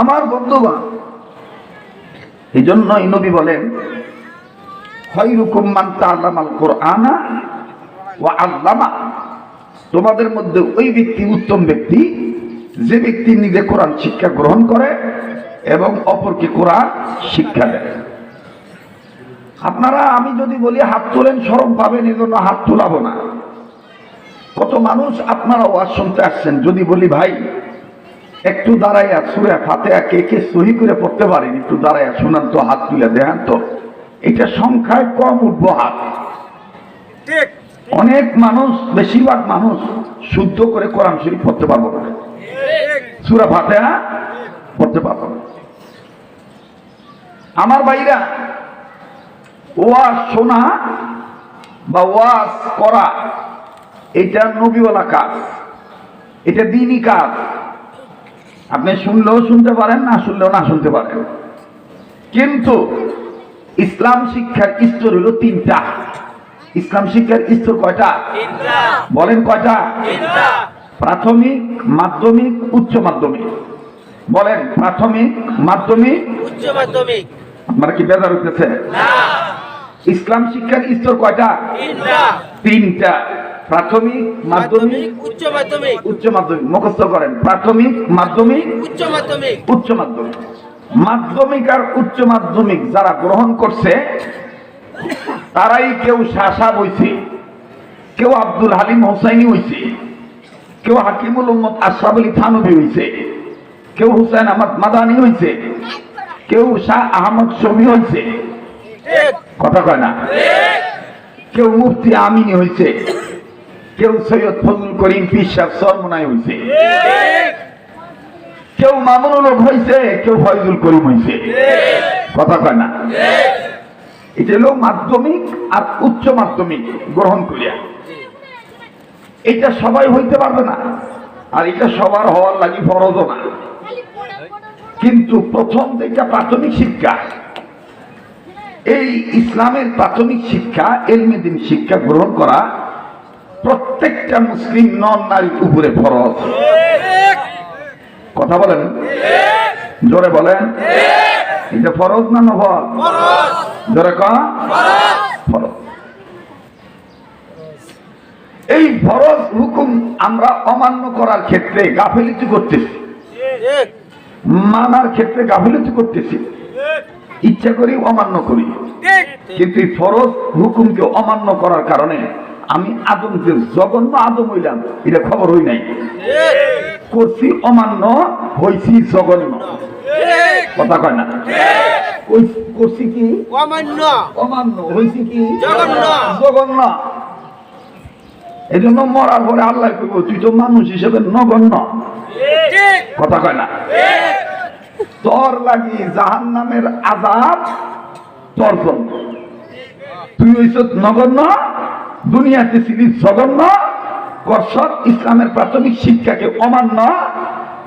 আমার বন্ধুগণ এই জন্যই নবী বলেন তোমাদের মধ্যে ওই ব্যক্তি উত্তম ব্যক্তি, যে ব্যক্তি নিজে কোরআন শিক্ষা গ্রহণ করে এবং অপরকে কোরআন শিক্ষা দেয়। আপনারা, আমি যদি বলি, হাত তোলেন সরম পাবেন এই জন্য হাত তোলাবো না। কত মানুষ আপনারা ওয়াজ শুনতে আসছেন, যদি বলি, ভাই একটু দাঁড়াইয়া সুরে ফাতে কে কে সহি করে পড়তে পারেন একটু দাঁড়াইয়া শোনান তো হাত তুলে দেখান তো। এটা সংখ্যায় কম উঠবো হাত। অনেক মানুষ বেশিরভাগ মানুষ শুদ্ধ করে কোরআন শরীফ পড়তে পারব না। সুরা ফাতেহা পড়তে পারব না। আমার ভাইরা ওয়াজ শোনা বা ওয়াজ করা এটা নবীওয়ালা কাজ এটা দিনই কাজ। আপনি শুনলেও শুনতে পারেন না শুনলেও না শুনতে পারেন। কিন্তু ইসলাম শিক্ষার স্তর হলো তিনটা। ইসলাম শিক্ষার স্তর কয়টা? বলেন কয়টা? প্রাথমিক মাধ্যমিক উচ্চ মাধ্যমিক। বলেন প্রাথমিক মাধ্যমিক। উচ্চ মাধ্যমিক। আপনারা কি বেজার হইতেছে? ইসলাম শিক্ষার স্তর কয়টা? তিনটা। তিনটা। প্রাথমিক মাধ্যমিক মাধ্যমিক উচ্চ মাধ্যমিক। উচ্চ মাধ্যমিক মুখস্থ করেন। প্রাথমিক মাধ্যমিক উচ্চ মাধ্যমিক। উচ্চ মাধ্যমিক। মাধ্যমিক আর উচ্চ মাধ্যমিক যারা গ্রহণ করছে তারাই কেউ শাসা বইছে কেউ আব্দুল হালিম হোসাইনি হইছে কেউ হাকিমুল উম্মদ আশরাফ আলী থানবী হইছে কেউ হুসাইন আহমদ মাদানি হইছে কেউ শাহ আহমদ শমী হইছে। কথা কয় না? কেউ মুফতি আমিনী হইছে। কেউ সৈয়দ ফজল করিম পিসাব সরমনায় হইছে। ঠিক কেউ মামুনুল হইছে, কেউ ফয়জুল করিম হইছে। কথা কয় না? এটা হলো মাধ্যমিক আর উচ্চ মাধ্যমিক গ্রহণ করিয়া এটা সবাই হইতে পারবে না, আর এটা সবার হওয়ার লাগি ফরজও না। কিন্তু প্রথম যেটা প্রাথমিক শিক্ষা, এই ইসলামের প্রাথমিক শিক্ষা এলমেদিন শিক্ষা গ্রহণ করা প্রত্যেকটা মুসলিম নন নারীর উপরে ফরজ। কথা বলেন? জোরে বলেন? এটা ফরজ না নফল? জোরে ফরজ। এই ফরজ হুকুম আমরা অমান্য করার ক্ষেত্রে গাফিলতি করতেছি। মানার ক্ষেত্রে গাফিলতি করতেছি। ইচ্ছা করি অমান্য করি। কিন্তু এই ফরজ হুকুমকে অমান্য করার কারণে আমি আদমকে জঘন্য আদম হইলাম এটা খবর হই নাই। করছি অমান্য হইছি জঘন্য। কথা কয় না? করছি কি? অমান্য। অমান্য হয়েছে কি? জঘন্য। জঘন্য। এই জন্য মরার পরে আল্লাহ কইব তুই তো মানুষ হিসেবে নগণ্য। কথা কয় না? তোর লাগি জাহান নামের আজাব তোর জন্য। তুই হইছ নগণ্য দুনিয়াতে ছিলি জঘন্য কর্ষক ইসলামের প্রাথমিক শিক্ষাকে অমান্য,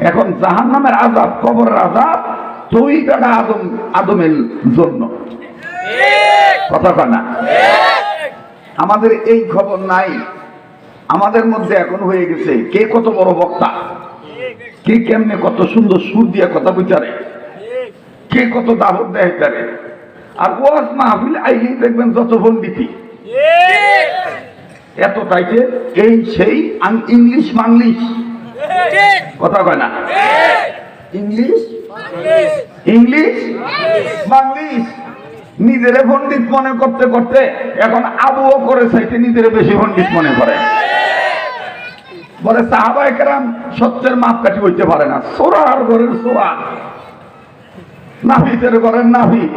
এখন জাহান নামের আজাব কবরের আজাব তুই আদম, আদমের জন্য। ঠিক কথা কয় না? আমাদের এই খবর নাই। আমাদের মধ্যে এখন হয়ে গেছে কে কত বড় বক্তা? কে কেমনে কত সুন্দর সুর দিয়ে কথা বিচারে কে কত দাবত দেয় আর ওয়াজ মাহফিল আইলেই দেখবেন যত ঠিক এত টাইটে এই সেই আং- ইংলিশ মাংলিশ কথা কয় না? ইংলিশ? ইংলিশ? বাংলিশ নিজেরে পণ্ডিত মনে করতে করতে এখন আবুও করে চাইতে নিজেরে বেশি পণ্ডিত মনে করে। বলে সাহাবা একরাম সত্যের মাপ কাটি হইতে পারে না। সোরার ঘরের সোরা। নাফিসের ঘরের নাফি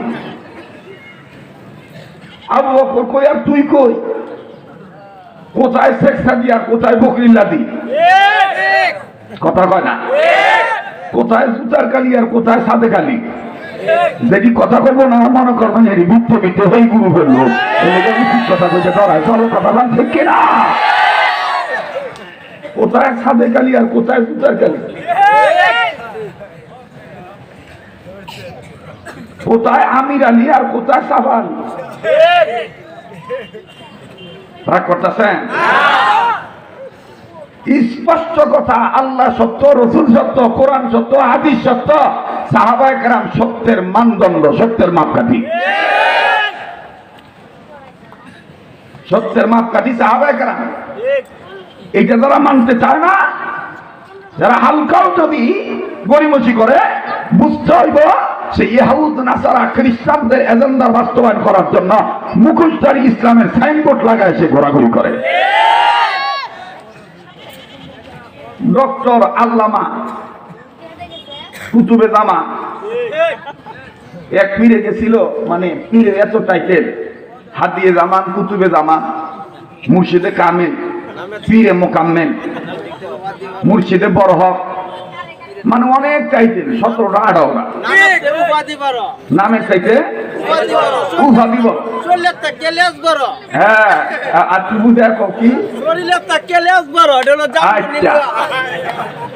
আবু বকর কই আর তুই কই? কোথায় শেখ সাদিয়া কোথায় বকরিল্লাদি ঠিক কথা কয় না? কোথায় জুতার কালি আর কোথায় সাদে কালি? দেখি কথা কইবো না, মনে করবেন এর মিথ্যে মিথ্যে হয়ে গুরু এলাকা উচিত কথা কইতে ধরায় চলো কথা বল, ঠিক কিনা? কোথায় সাদে কালি আর কোথায় জুতার কালি? কোথায় আমির আলী আর কোথায় করতেছেন? স্পষ্ট কথা, আল্লাহ সত্য, রসুল সত্য, কোরআন সত্য, হাদিস সত্য সত্যের মানদণ্ড, সত্যের মাপকাঠি। সত্যের মাপকাঠি এইটা যারা মানতে চায় না, যারা হালকাও যদি গরিমসি করে বুঝতে হইব সে ইহাউদ নাসারা, খ্রিস্টানদের এজেন্ডা বাস্তবায়ন করার জন্য মুখোশধারী ইসলামের সাইনবোর্ড লাগায় সে ঘোরাঘুরি করে। ডক্টর আল্লামা কুতুবে জামা। এক পীরে গেছিল মানে পীরের এত টাইটেল হাতিয়ে জামান, কুতুবে জামান মুর্শিদে কামেল, পীরে মোকাম্মেল, মুর্শিদে বড় হক। মানে অনেক টাইটেল সতেরোটা আঠারোটা। নামের চাইতে উপাধি বড়। হ্যাঁ আর বুঝে কি? আচ্ছা।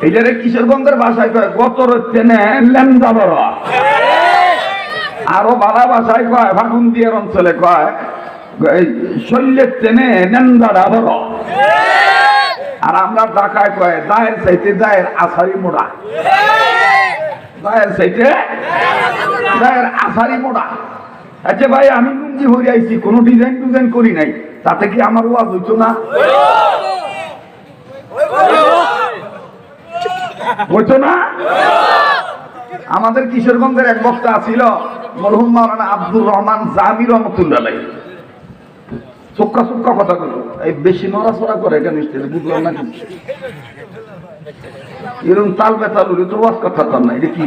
এইটারে কিশোরগঞ্জের ভাষায় কয় গতর চেনে লেন্দা বড়। আরও বাধা ভাষায় কয় ফাগুন্দিয়ার অঞ্চলে কয় এই শৈলের চেনে নেন্দারা বড়। আর আমরা ঢাকায় কয় দায়ের চাইতে দায়ের আসারি মোড়া। দায়ের চাইতে দায়ের আসারি মোড়া। আচ্ছা ভাই, আমি লুঙ্গি হয়ে আইছি, কোনো ডিজাইন ডিজাইন করি নাই। তাতে কি আমার ওয়াজ হইতো না? হইতো না? আমাদের কিশোরগঞ্জের এক বক্তা ছিল মরহুম মাওলানা আব্দুর রহমান জামি রহমতুল্লাহ চোক্কা চোক্কা কথা বলো এই বেশি নড়াচড়া করে কেন স্টেজে? বুঝলাম না কি এরকম তাল বেতাল উড়ে তো ওয়াজ কথা তার না, এটা কি?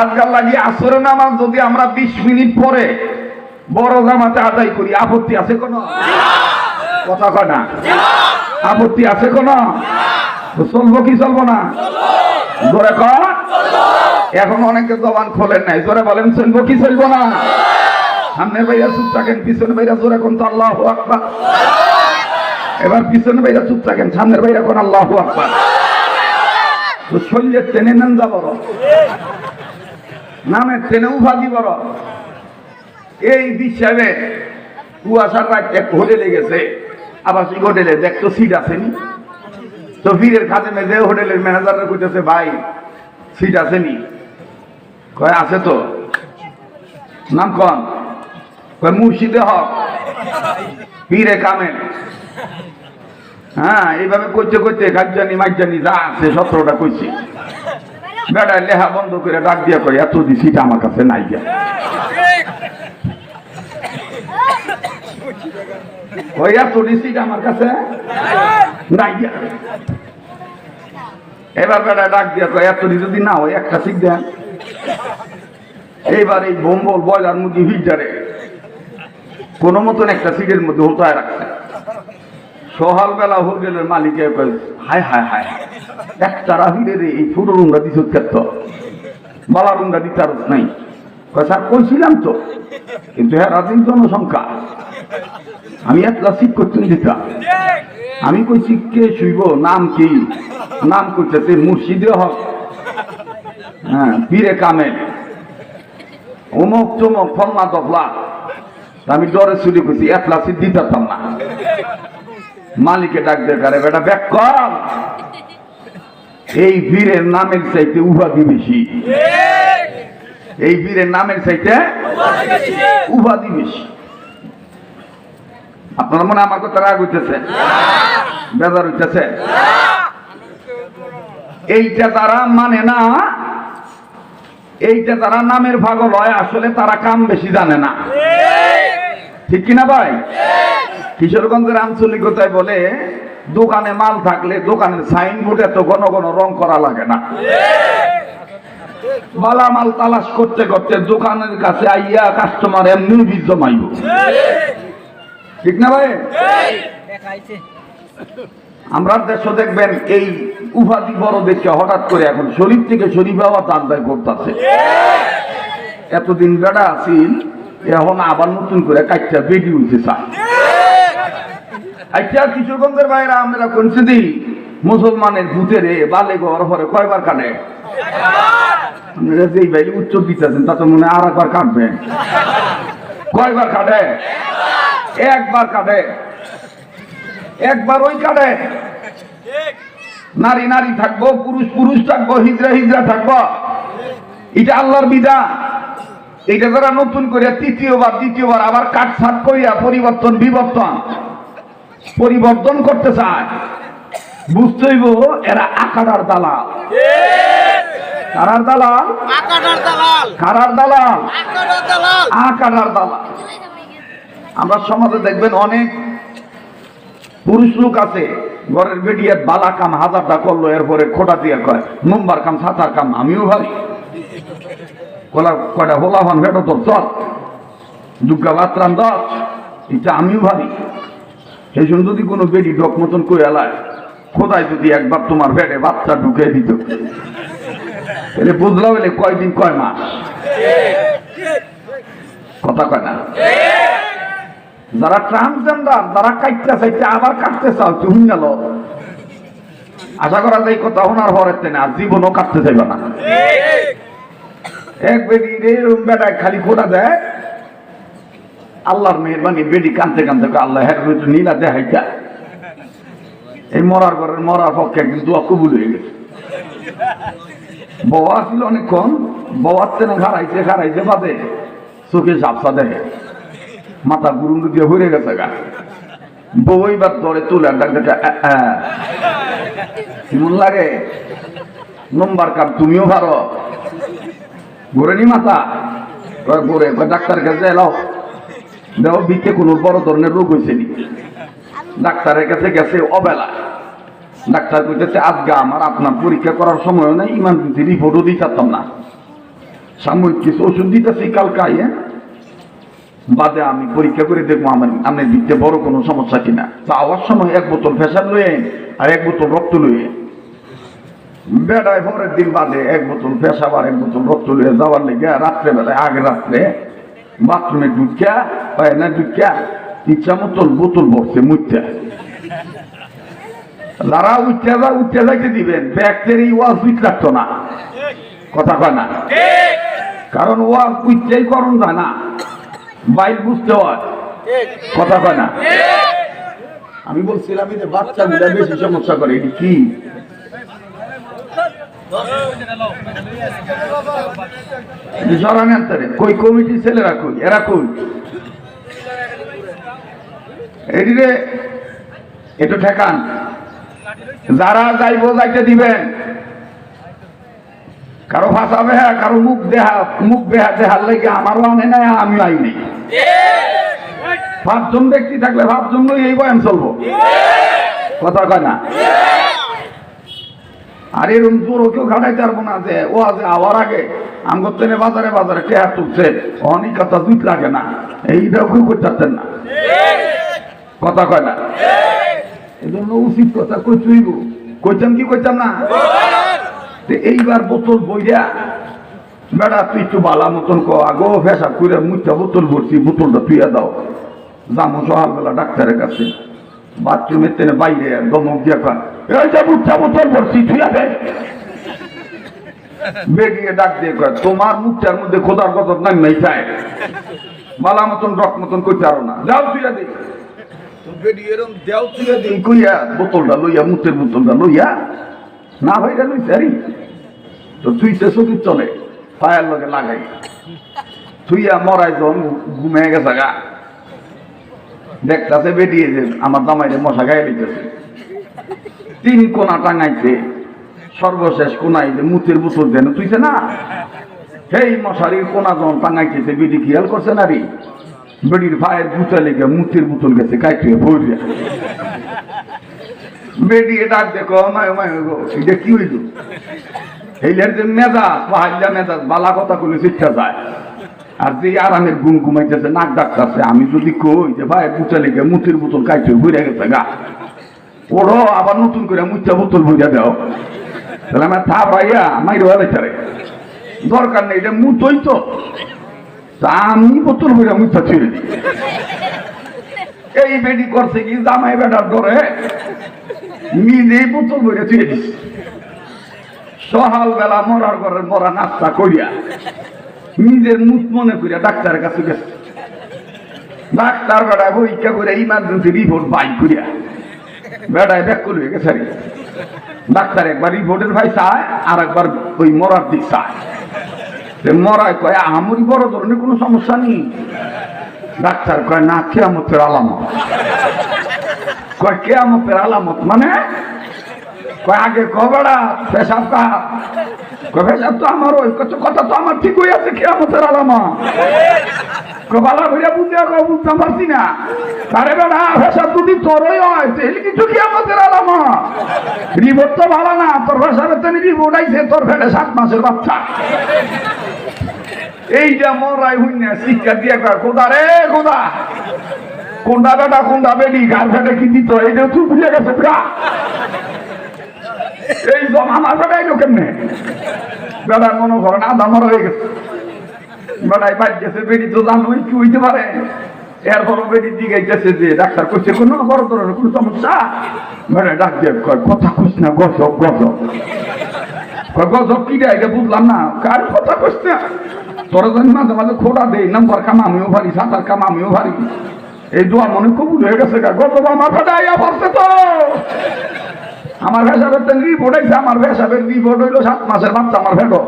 আজকাল লাগি আসরে নামাজ যদি আমরা বিশ মিনিট পরে বড় জামাতে আদায় করি, আপত্তি আছে কোনো? কথা কয় না? আপত্তি আছে কোনো? চলবো কি চলবো না? জোরে কর এখন অনেকে জবান খোলেন নাই। জোরে বলেন চলবো কি চলবো না? সামনের ভাইয়া চুপ থাকেন পিছনে ভাইয়া জোরে কোন তো আল্লাহ আকবার? এবার পিছনে ভাইয়া চুপ থাকেন, সামনের ভাইয়া কোন আল্লাহ আকবার? তো শরীরের টেনে নেন যা বড়। নামের টেনে উপাধি বড়। এই হিসাবে কুয়াশার রাত এক হোটেলে গেছে আবাসিক হোটেলে দেখতো সিট আসেনি তো ফিরের খাতে মেঝে হোটেলের ম্যানেজাররা কইতেছে, ভাই, সিট আসেনি কয়, আছে তো? নাম কন? কয়, মুর্শিদে হক। পীরে কামেল। হ্যাঁ এইভাবে করতে করতে গাজ্জানি মাজ্জানি যা আছে সতেরোটা কইছি বেড়া লেহা বন্ধ করে ডাক দিয়া কয়, এত দি সিট আমার কাছে নাই গিয়া আমার কাছে নাই এবার বেড়া ডাক দিয়া কয়, এত যদি না হয়, একটা সিট দেন। এইবার এই বোম্বল বয়লার মুরগি হিটারে কোন মতন একটা সিটের মধ্যে হোতায় রাখছে। সকালবেলা হোটেলের মালিকে হায় হায় হায় একটা রাহিরে রে এই ছোট রুমটা দিছ ক্ষেত্র বালা রুমটা দিতে আর নাই। স্যার, কইছিলাম তো, কিন্তু হ্যাঁ রাতের জনসংখ্যা। আমি একটা সিট করতে দিতাম আমি কইছি, কে শুইব? নাম কি? নাম করতেছে মুর্শিদে হক। হ্যাঁ পীরে কামেল অমুক তমুক ফলনা দফলা। আমি ডরে চুরি করছি একলা সিট দিতাম না। মালিকে ডাক দেখারে বেটা ব্যাক কর। এই বীরের নামের চাইতে উপাধি বেশি। এই বীরের নামের চাইতে উপাধি বেশি। আপনার মনে আমার কথা রাগ হইতেছে? বেজার হইতেছে? এইটা তারা মানে না এইটা তারা নামের ভাগল হয়, আসলে তারা কাম বেশি জানে না। ঠিক কিনা ভাই? কিশোরগঞ্জের আঞ্চলিকতায় বলে, দোকানে মাল থাকলে দোকানের সাইনবোর্ড এত ঘন ঘন রং করা লাগে না। বালা মাল তালাশ করতে করতে দোকানের কাছে আইয়া কাস্টমার এমনি বীজ ঠিক না ভাই? আমরা দেশ দেখবেন, এই উপাধি বড় দেখে হঠাৎ করে এখন শরীফ থেকে শরীফ হওয়া তার দায় করতেছে। এতদিন বেড়া আছিল, এখন আবার নতুন করে কাইটা বেডি উঠতে চায় কিশোরগঞ্জের বাইরে আমরা কোনছে দিই মুসলমানের ভূতের বালে ঘর পরে কয়বার কাটে যেই বাইরে উচ্চ দিতেছেন তা তো মনে হয় আর একবার কাটবে কয়বার কাটে একবার কাটে একবার ওই কাটে নারী নারী থাকব পুরুষ পুরুষ থাকব হিজরা হিজরা থাকব। এটা আল্লাহর বিধান। এটা যারা নতুন করে তৃতীয়বার দ্বিতীয়বার আবার কাটছাট করিয়া পরিবর্তন বিবর্তন পরিবর্তন করতে চায়। বুঝতে হইব এরা আকারার দালাল। কারার দালাল? কারার দালাল? আকাটার দালাল। আমরা সমাজে দেখবেন অনেক পুরুষ লোক আছে, ঘরের বেডিয়ার বালা কাম হাজারটা করল, এরপরে খোটা দিয়ে কয় নম্বর কাম, সাঁতার কাম, আমিও ভারি কলা কয়টা হোলা হন ভেটো তোর চল। দুর্গা বাত্রান দশ, এটা আমিও ভারি সেই জন্য যদি কোনো বেডি ডক মতন করে এলায় খোদায় যদি একবার তোমার পেটে বাচ্চা ঢুকে দিত। তাহলে বুঝলাম কয়দিন কয় মাস? কথা কয় না? যারা ট্রান্সজেন্ডার যারা কাটতে চাইছে, আবার কাটতে চাও তুমি গেল আশা করা যায় কথা হরের তেনে আর জীবনও কাটতে চাইবে না। এক বেডি এরকম বেটায় খালি খোটা দেয়। আল্লাহর মেহরবানি বেডি কানতে কানতে আল্লাহ হ্যাঁ একটু নীলা দেখাইতা এই মরার ঘরের মরার পক্ষে কিন্তু কবুল হয়ে গেছে। বউ আসছিল অনেকক্ষণ আসতে না খারাইছে খারাইছে বাদে চোখে ঝাপসা দেখে। মাথা গুরুন্ডু দিয়ে হয়ে গেছে গা। বউ এইবার ধরে তুলে দেখে। কেমন লাগে? নম্বর কাপ তুমিও পারো। ঘুরে নি মাথা? ঘুরে ডাক্তার কাছে এলাও। দেহ বিকে কোনো বড় ধরনের রোগ হয়েছে নি। ডাক্তারের কাছে গেছে অবেলা। ডাক্তার কইতেছে, আজকে আমার আপনার পরীক্ষা করার সময় নেই ইমার্জেন্সি রিপোর্টও দিতাম না। সাময়িক কিছু ওষুধ দিতেছি কালকে আইয়ে বাদে আমি পরীক্ষা করে দেখব আমার আপনার দিতে বড় কোনো সমস্যা কিনা। যাওয়ার সময় এক বোতল ফেসার লয়ে আর এক বোতল রক্ত লয়ে। বেড়ায় পরের দিন বাদে এক বোতল পেশাব আর এক বোতল রক্ত লয়ে যাওয়ার লেগে রাত্রে বেলায় আগে রাত্রে বাথরুমে ঢুকিয়া হয় না ঢুকিয়া ইচ্ছা মতন বোতল ভরছে মুচ্ছা যারা উচ্চা যা উচ্চা যাইতে দিবেন। ব্যাগের এই ওয়াজ উইট লাগতো না। কথা কয় না। কারণ ওয়াজ উচ্চাই করণ যায় না। বাইল বুঝতে হয়। কথা কয় না। আমি বলছিলাম যে বাচ্চাগুলা বেশি সমস্যা করে এটি কি? কই কমিটির ছেলেরা কই? এরা কই? এটি ঠেকান। যারা যাইব যাইতে দিবেন। কারও ভাষা বেহা, কারও মুখ দেহা, মুখ বেহা দেহার লাগে আমারও আনে নাই আমি আইনি পাঁচজন ব্যক্তি থাকলে লই এই বয়ান চলবো? কথা কয় না? আর এরকম জোরও কেউ ঘাটাইতে পারব না যে, ও আছে আওয়ার আগে আমগর তেনে বাজারে বাজারে টেহার তুলছে অনেক কথা দুধ লাগে না, এইটাও কেউ করতে না। কথা কয় না? এই জন্য উচিত কথা কই চুইব কইতাম কি কইতাম না? এইবার বোতল বইয়া বেড়া তুই একটু বালা মতন ক আগো ফেসা করে মুখটা বোতল ভরছি বোতলটা তুইয়া দাও। যাব সকালবেলা ডাক্তারের কাছে। বাথরুমের তেনে বাইরে দমক দিয়া কয় এই যে মুখটা বোতল ভরছি তুইয়া দে। বেরিয়ে ডাক দিয়ে কয় তোমার মুখটার মধ্যে খোদার কত নাই নাই চায় বালা মতন রক মতন করতে পারো না। যাও তুইয়া দে। বেরিয়ে এরম দেও তুইয়া দিই কইয়া বোতলটা লইয়া মুখের বোতলটা লইয়া না ভাইরা লইছে, আরে। তো সে চকি চলে, পায়ের লোকে লাগাই। তুইয়া মরাই যখন ঘুমে গেছে গা। দেখতাছে বেরিয়ে যে আমার জামাইরে মশা গায়ে দিতেছে। তিন কোনা টাঙাইছে, সর্বশেষ কোনায় যে মুতের দেন তুইছে না? সেই মশারির কোনা যখন টাঙাইতেছে বেডি খেয়াল করছে না রে? বেডির ভাইয়ের বুতা লেগে মুতের বোতল গেছে কাইটে ভরিয়া বেডিয়ে ডাক দেখো, মায় মায় গো। এটা কি হইল? এইলের যে মেজাজ, পাহাড়িয়া মেজাজ, বালা কথা কোনো শিক্ষা যায়। আর যে আরামের গুম ঘুমাইতেছে, নাক ডাকতেছে, আমি যদি কই যে, ভাই বুচা লেগে মুতির বোতল কাইতে ঘুরে গেছে গা। ওরও আবার নতুন করে মুচা বোতল ভুজা দাও। তাহলে আমার থা ভাইয়া, মাইরে বেলাইতারে দরকার নেই, এটা মুতই তো। আমি বোতল ভুজা মুচা ছেড়ে এই বেডি করছে কি, জামাই বেটার ধরে নিজেই বোতল ভরে ছেড়ে দিচ্ছে সকাল বেলা মরার ঘরের মরা নাস্তা করিয়া নিজের মুখ মনে করিয়া ডাক্তারের কাছে গেছে। ডাক্তার বেড়া পরীক্ষা করে ইমার্জেন্সি রিপোর্ট বাই করিয়া বেড়ায় ব্যাক করে গেছে ডাক্তার একবার রিপোর্টের ভাই চায় আর একবার ওই মরার দিক চায়। মরায় কয় আমরি বড় ধরনের কোনো সমস্যা নেই। ডাক্তার কয়, না, কেয়ামতের আলামত। কয় কেয়ামতের আলামত মানে? কয়, আগে কবেড়া পেশাব কা কয়, পেশাব তো আমার ওই কথা তো আমার ঠিক হয়ে আছে কেয়ামতের আলামত কবালা ভইরা বুঝে কয় বুঝতে পারছি না। আরে বেড়া, পেশাব যদি তোরই হয়, তাহলে কিছু কেয়ামতের আলামত রিপোর্ট তো ভালো না, তোর পেশাবের তো রিপোর্ট আইছে, তোর ফেটে সাত মাসের বাচ্চা। এইটা মরাই হই না শিক্ষা দিয়ে খোদা রে, খোদা। কোনটা বেটা কোনটা বেডি গার ফেটে কি দিত? এইটা তুই গেছে এই আমার বেটা এলো কেমনে? বেড়ার মনে করেন আধা মরা হয়ে গেছে। বেড়াই বাদ গেছে বেডি তো জানোই কি হইতে পারে। এরপরও বেডি দিকে গেছে যে, ডাক্তার করছে কোনো বড় ধরনের কোনো সমস্যা? বেড়াই ডাক দিয়ে কয়, কথা কইস না, গজব গজব। গজব কি এটা বুঝলাম না। কার কথা কইস না? তোরা জানি মাঝে মাঝে খোটা দেই নাম্বার কাম, আমিও ভারি, সাঁতার কাম, আমিও ভারি। এই দোয়া মনে কবুল হয়ে গেছে গা। গজব আমার পড়ছে তো। আমার ভেসাবের তো রিপোর্ট আইছে আমার ভেসাবের রিপোর্ট হইল সাত মাসের বাচ্চা আমার ভেটো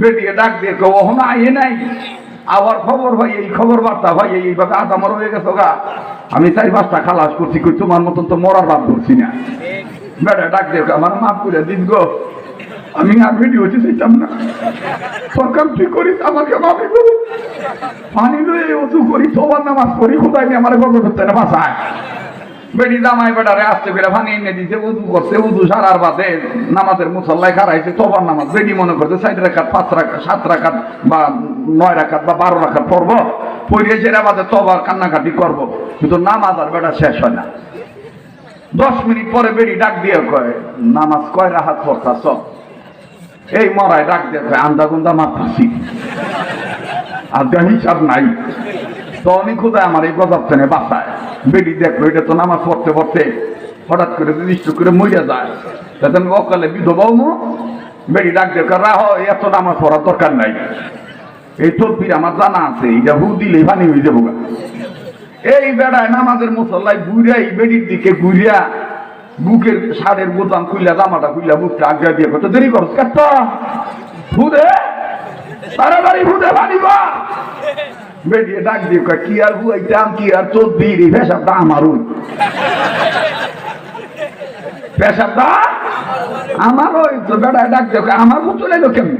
বেটিয়ে ডাক দিয়ে কেউ ওখানে আইয়ে নাই। আবার খবর ভাই, এই খবর বার্তা ভাই, এই এইভাবে আধা মর হয়ে গেছো গা। আমি চাই পাঁচটা খালাস করছি, কই, তোমার মতন তো মরার বাদ ধরছি না। বেটা ডাক দিয়ে আমার মাফ করে দিন গো। আমি আর ভিডিও হচ্ছে চাইতাম না। সরকার তুই করিস, আমাকে মাফি করু পানি লয়ে উঁচু করি তোবার নামাজ পড়ি কোথায় নিয়ে আমার গল্প করতে না বাসায় বেটি জামাই বেটারে আসতে বেড়ে পানি এনে দিছে উদু করছে উদু সারার বাদে নামাজের মুসল্লায় খারাইছে তোবার নামাজ। বেটি মনে করছে সাইড রাখাত পাঁচ রাখাত সাত রাখাত বা নয় রাখাত বা বারো রাখাত পড়ব, পড়িয়ে সেটা বাদে তোবার কান্নাকাটি করব। কিন্তু নামাজ আর বেটা শেষ হয় না। দশ মিনিট পরে বেরি ডাক দিয়ে কয়, নামাজ কয় রাহাত পড়তাছ? এই মরায় ডাক কয় আন্দা গুন্দা আজকে হিসাব নাই। তো আমি খোদায় আমার এই গজব টেনে বাসায় বেডি দেখল এটা তো নামাজ পড়তে পড়তে হঠাৎ করে নিষ্ঠ করে মরিয়া যায়। তখন অকালে বিধবাও মো বেডি ডাক কয়, রাহ এত নামাজ পড়ার দরকার নাই। এই তদবির আমার জানা আছে এটা হু দিলেই পানি হয়ে যাব এই বেড়ায় নামাজের মুসল্লায় ঘুরিয়া এই বেডির দিকে ঘুরিয়া বুকের শাড়ের বোতাম খুইলা জামাটা খুইলা বুকটা আজ্ঞা দিয়ে কত দেরি করছ কাটত ভুদে তাড়াতাড়ি ভুদে পানি বা বেরিয়ে ডাক দিয়ে কয়, কি আর হুয়াইতাম কি আর তোর এই পেশাবটা আমার ওই। পেশাবটা আমার ওই। তো বেড়ায় ডাক দিয়ে আমার মতো এলো কেমনি?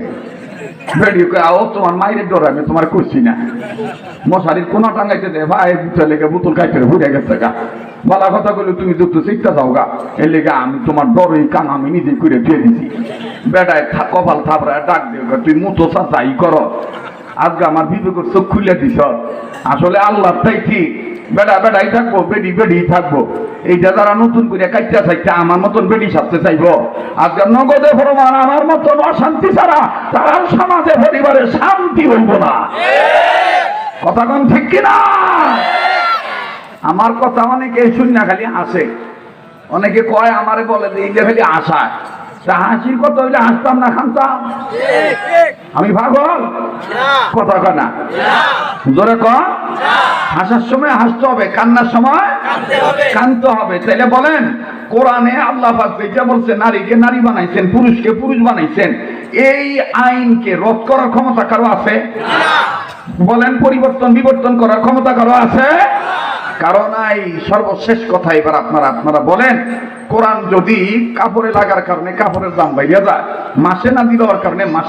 ডর মশারির কোন টাঙ্গাইতে দে, ভাই বুঝতে লেগে বুতুল খাইতে ঘুরে গেছে গা। বলা কথা বলে তুমি যত শিখতে যাও গা। এর লেগে আমি তোমার ডরই কান আমি নিজে করে দিয়ে দিছি। বেটায় কপাল থাপড়ায় ডাক দিয়ে তুই মুতো চাই করো। আজকে আমার বিবেকের চোখ খুলে দিছ। আসলে আল্লাহ তাই ঠিক বেটা বেটাই থাকব বেডি বেডি থাকব। এইটা তারা নতুন করে কাটতে চাইছে আমার মতন বেডি সাজতে চাইব। আজকে নগদে প্রমাণ আমার মতন অশান্তি ছাড়া তারা সমাজে পরিবারে শান্তি হইব না। কথা কোন ঠিক কিনা? আমার কথা অনেকে শূন্য খালি হাসে। অনেকে কয় আমারে বলে যে এইটা খালি আশায় তা হাসির কথা হইলে হাসতাম না খানতাম? আমি পাগল? কথা কয় না। জোরে ক। হাসার সময় হাসতে হবে কান্নার সময় কানতে হবে। তাইলে বলেন কোরআনে আল্লাহ যেটা বলছে নারীকে নারী বানাইছেন পুরুষকে পুরুষ বানাইছেন এই আইনকে রদ করার ক্ষমতা কারও আছে? বলেন পরিবর্তন বিবর্তন করার ক্ষমতা কারও আছে? কারণ এই সর্বশেষ কথা এবার আপনারা আপনারা বলেন কোরআন যদি কাপড়ে লাগার কারণে কাপড়ের দাম বাইরে যায় মাসে না দিলের কারণে মাসে